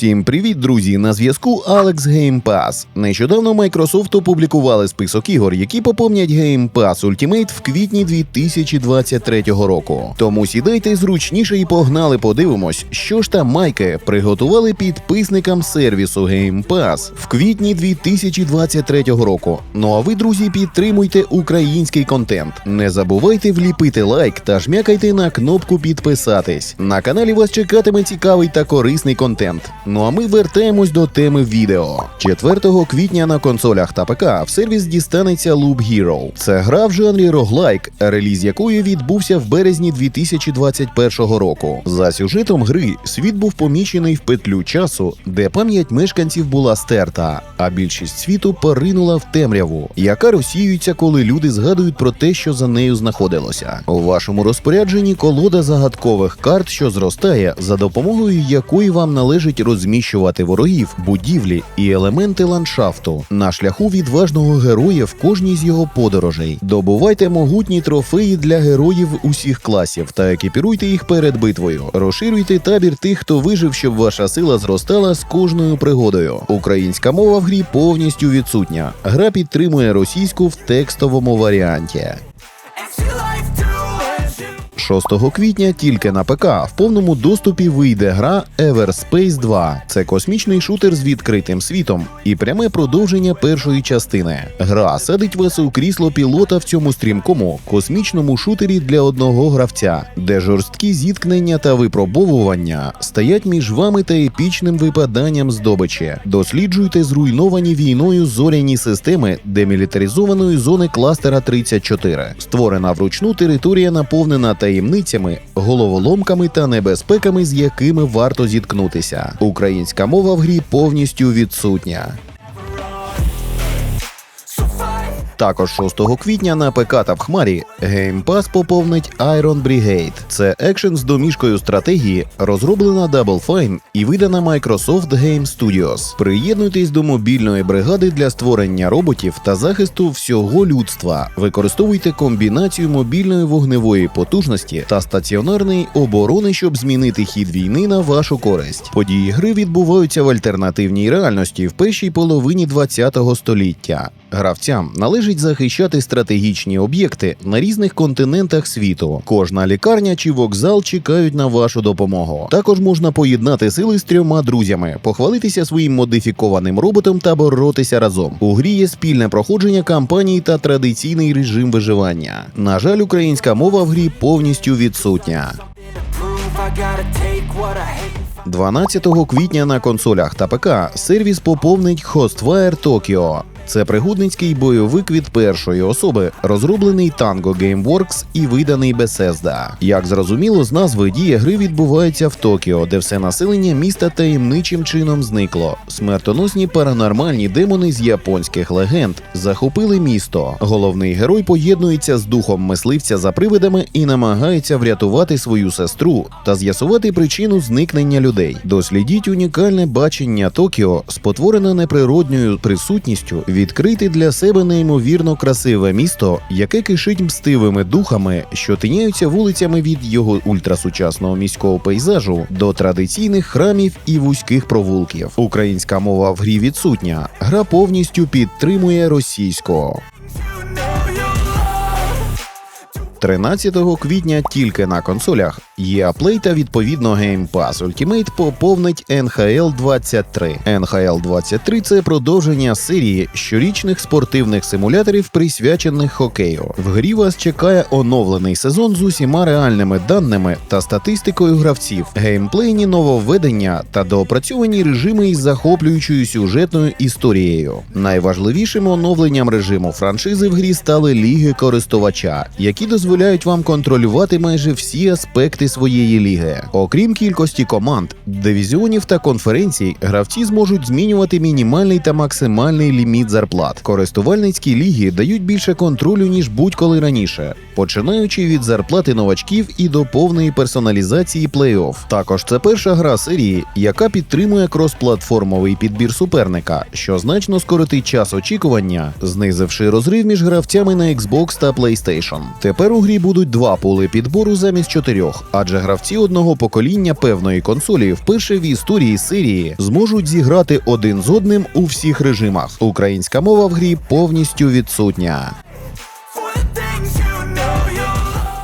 Усім привіт, друзі! На зв'язку Alex Game Pass. Нещодавно Microsoft опублікували список ігор, які поповнять Game Pass Ultimate в квітні 2023 року. Тому сідайте зручніше і погнали, подивимось, що ж там майки приготували підписникам сервісу Game Pass в квітні 2023 року. Ну а ви, друзі, підтримуйте український контент. Не забувайте вліпити лайк та жмякайте на кнопку підписатись. На каналі вас чекатиме цікавий та корисний контент. Ну а ми вертаємось до теми відео. 4 квітня на консолях та ПК в сервіс дістанеться Loop Hero. Це гра в жанрі роглайк, реліз якої відбувся в березні 2021 року. За сюжетом гри світ був помічений в петлю часу, де пам'ять мешканців була стерта, а більшість світу поринула в темряву, яка розсіюється, коли люди згадують про те, що за нею знаходилося. У вашому розпорядженні колода загадкових карт, що зростає, за допомогою якої вам належить розміщувати ворогів, будівлі і елементи ландшафту на шляху відважного героя в кожній з його подорожей. Добувайте могутні трофеї для героїв усіх класів та екіпіруйте їх перед битвою. Розширюйте табір тих, хто вижив, щоб ваша сила зростала з кожною пригодою. Українська мова в грі повністю відсутня. Гра підтримує російську в текстовому варіанті. 6 квітня тільки на ПК в повному доступі вийде гра Everspace 2. Це космічний шутер з відкритим світом і пряме продовження першої частини. Гра садить вас у крісло пілота в цьому стрімкому космічному шутері для одного гравця, де жорсткі зіткнення та випробовування стоять між вами та епічним випаданням здобичі. Досліджуйте зруйновані війною зоряні системи демілітаризованої зони кластера 34. Створена вручну територія наповнена таємницями, головоломками та небезпеками, з якими варто зіткнутися. Українська мова в грі повністю відсутня. Також 6 квітня на ПК та в Хмарі Game Pass поповнить Iron Brigade. Це екшен з домішкою стратегії, розроблена Double Fine і видана Microsoft Game Studios. Приєднуйтесь до мобільної бригади для створення роботів та захисту всього людства. Використовуйте комбінацію мобільної вогневої потужності та стаціонарної оборони, щоб змінити хід війни на вашу користь. Події гри відбуваються в альтернативній реальності в першій половині 20-го століття. Гравцям належить захищати стратегічні об'єкти на різних континентах світу. Кожна лікарня чи вокзал чекають на вашу допомогу. Також можна поєднати сили з трьома друзями, похвалитися своїм модифікованим роботом та боротися разом. У грі є спільне проходження кампанії та традиційний режим виживання. На жаль, українська мова в грі повністю відсутня. 12 квітня на консолях та ПК сервіс поповнить Hostfire Tokyo. Це пригодницький бойовик від першої особи, розроблений Tango Gameworks і виданий Bethesda. Як зрозуміло, з назви дія гри відбувається в Токіо, де все населення міста таємничим чином зникло. Смертоносні паранормальні демони з японських легенд захопили місто. Головний герой поєднується з духом мисливця за привидами і намагається врятувати свою сестру та з'ясувати причину зникнення людей. Дослідіть унікальне бачення Токіо, спотворене неприродньою присутністю відкрити для себе неймовірно красиве місто, яке кишить мстивими духами, що тиняються вулицями від його ультрасучасного міського пейзажу до традиційних храмів і вузьких провулків. Українська мова в грі відсутня. Гра повністю підтримує російського. 13 квітня тільки на консолях EA Play та відповідно Game Pass Ultimate поповнить NHL 23. NHL 23 – це продовження серії щорічних спортивних симуляторів, присвячених хокею. В грі вас чекає оновлений сезон з усіма реальними даними та статистикою гравців, геймплейні нововведення та доопрацьовані режими із захоплюючою сюжетною історією. Найважливішим оновленням режиму франшизи в грі стали ліги користувача, які дозволяють вам контролювати майже всі аспекти своєї ліги. Окрім кількості команд, дивізіонів та конференцій, гравці зможуть змінювати мінімальний та максимальний ліміт зарплат. Користувальницькі ліги дають більше контролю ніж будь-коли раніше, починаючи від зарплати новачків і до повної персоналізації плей-офф. Також це перша гра серії, яка підтримує кросплатформовий підбір суперника, що значно скоротить час очікування, знизивши розрив між гравцями на Xbox та PlayStation. Тепер у грі будуть два пули підбору замість чотирьох. а адже гравці одного покоління певної консолі вперше в історії серії зможуть зіграти один з одним у всіх режимах. Українська мова в грі повністю відсутня.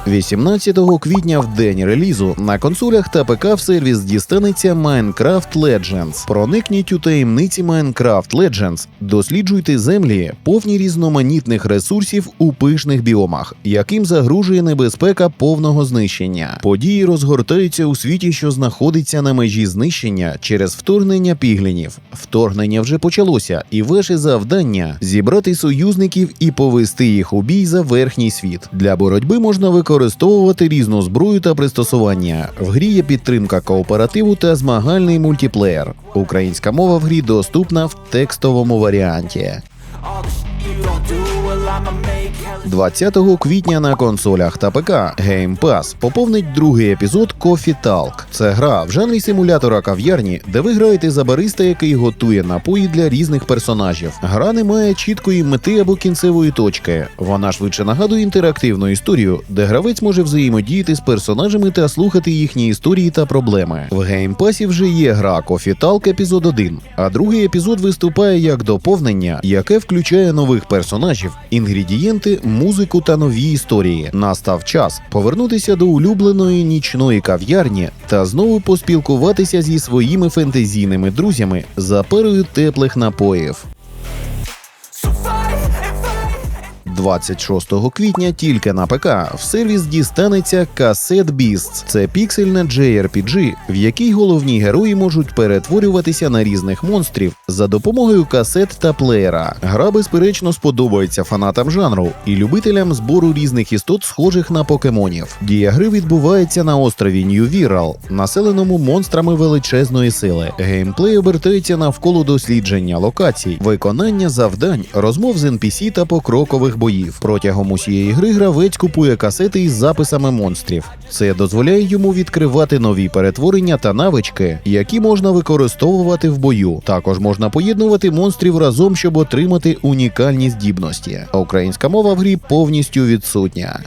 18 квітня в день релізу на консолях та ПК в сервіс дістанеться Minecraft Legends. Проникніть у таємниці Minecraft Legends, досліджуйте землі, повні різноманітних ресурсів у пишних біомах, яким загрожує небезпека повного знищення. Події розгортаються у світі, що знаходиться на межі знищення через вторгнення піглінів. Вторгнення вже почалося, і ваше завдання зібрати союзників і повести їх у бій за верхній світ. Для боротьби можна використовувати різну зброю та пристосування. В грі є підтримка кооперативу та змагальний мультиплеєр. Українська мова в грі доступна в текстовому варіанті. All the shit you don't do, well, I'ma make hella 20 квітня на консолях та ПК Game Pass поповнить другий епізод Coffee Talk. Це гра в жанрі симулятора кав'ярні, де ви граєте за бариста, який готує напої для різних персонажів. Гра не має чіткої мети або кінцевої точки. Вона швидше нагадує інтерактивну історію, де гравець може взаємодіяти з персонажами та слухати їхні історії та проблеми. В геймпасі вже є гра Coffee Talk епізод 1, а другий епізод виступає як доповнення, яке включає нових персонажів, інгредієнти, музику та нові історії. Настав час повернутися до улюбленої нічної кав'ярні та знову поспілкуватися зі своїми фентезійними друзями за парою теплих напоїв. 26 квітня тільки на ПК в сервіс дістанеться Cassette Beasts. Це піксельна JRPG, в якій головні герої можуть перетворюватися на різних монстрів за допомогою касет та плеєра. Гра, безперечно, сподобається фанатам жанру і любителям збору різних істот, схожих на покемонів. Дія гри відбувається на острові Нью-Вірал, населеному монстрами величезної сили. Геймплей обертається навколо дослідження локацій, виконання завдань, розмов з NPC та покрокових боїв. Протягом усієї гри гравець купує касети із записами монстрів. Це дозволяє йому відкривати нові перетворення та навички, які можна використовувати в бою. Також можна поєднувати монстрів разом, щоб отримати унікальні здібності. Українська мова в грі повністю відсутня.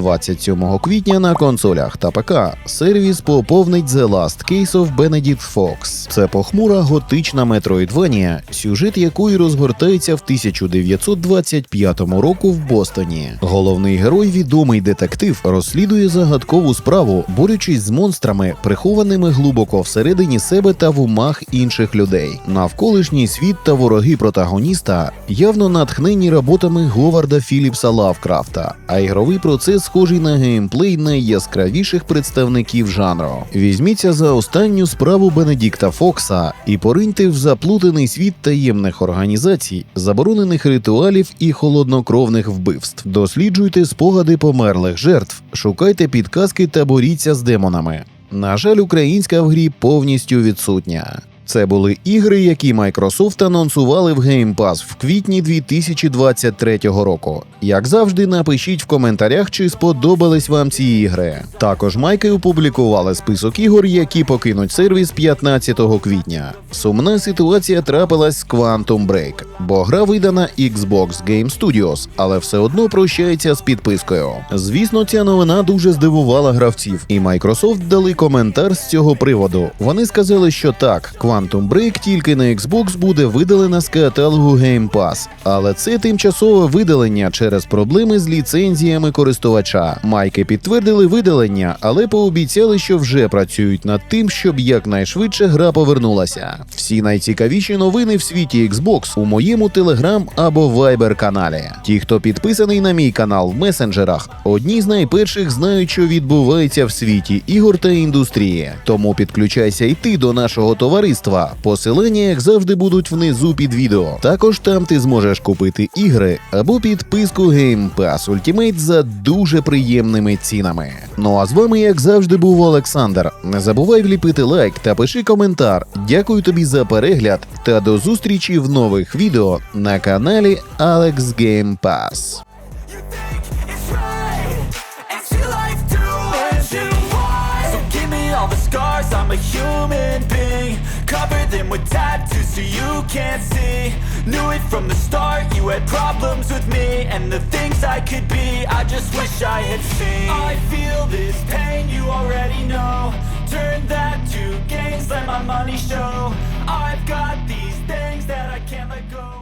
27 квітня на консолях та ПК сервіс поповнить The Last Case of Benedict Fox. Це похмура готична метроїдванія, сюжет якої розгортається в 1925 року в Бостоні. Головний герой, відомий детектив, розслідує загадкову справу, борючись з монстрами, прихованими глибоко всередині себе та в умах інших людей. Навколишній світ та вороги протагоніста явно натхнені роботами Говарда Філіпса Лавкрафта, а ігровий процес схожий на геймплей найяскравіших представників жанру. Візьміться за останню справу Бенедікта Фокса і пориньте в заплутаний світ таємних організацій, заборонених ритуалів і холоднокровних вбивств. Досліджуйте спогади померлих жертв, шукайте підказки та боріться з демонами. На жаль, українська в грі повністю відсутня. Це були ігри, які Microsoft анонсували в Game Pass в квітні 2023 року. Як завжди, напишіть в коментарях, чи сподобались вам ці ігри. Також майки опублікували список ігор, які покинуть сервіс 15 квітня. Сумна ситуація трапилась з Quantum Break, бо гра видана Xbox Game Studios, але все одно прощається з підпискою. Звісно, ця новина дуже здивувала гравців, і Microsoft дали коментар з цього приводу. Вони сказали, що так, Quantum Break тільки на Xbox буде видалена з каталогу Game Pass, але це тимчасове видалення через проблеми з ліцензіями користувача. Майки підтвердили видалення, але пообіцяли, що вже працюють над тим, щоб якнайшвидше гра повернулася. Всі найцікавіші новини в світі Xbox у моєму Telegram або Viber каналі. Ті, хто підписаний на мій канал в месенджерах, одні з найперших знають, що відбувається в світі ігор та індустрії. Тому підключайся і ти до нашого товариства. Посилання, як завжди, будуть внизу під відео. Також там ти зможеш купити ігри або підписку Game Pass Ultimate за дуже приємними цінами. Ну а з вами, як завжди, був Олександр. Не забувай вліпити лайк та пиши коментар. Дякую тобі за перегляд та до зустрічі в нових відео на каналі Alex Game Pass. I'm a human. cover them with tattoos so you can't see. Knew it from the start, you had problems with me And the things I could be, I just wish I had seen. I feel this pain, you already know. Turn that to gains, let my money show. I've got these things that I can't let go.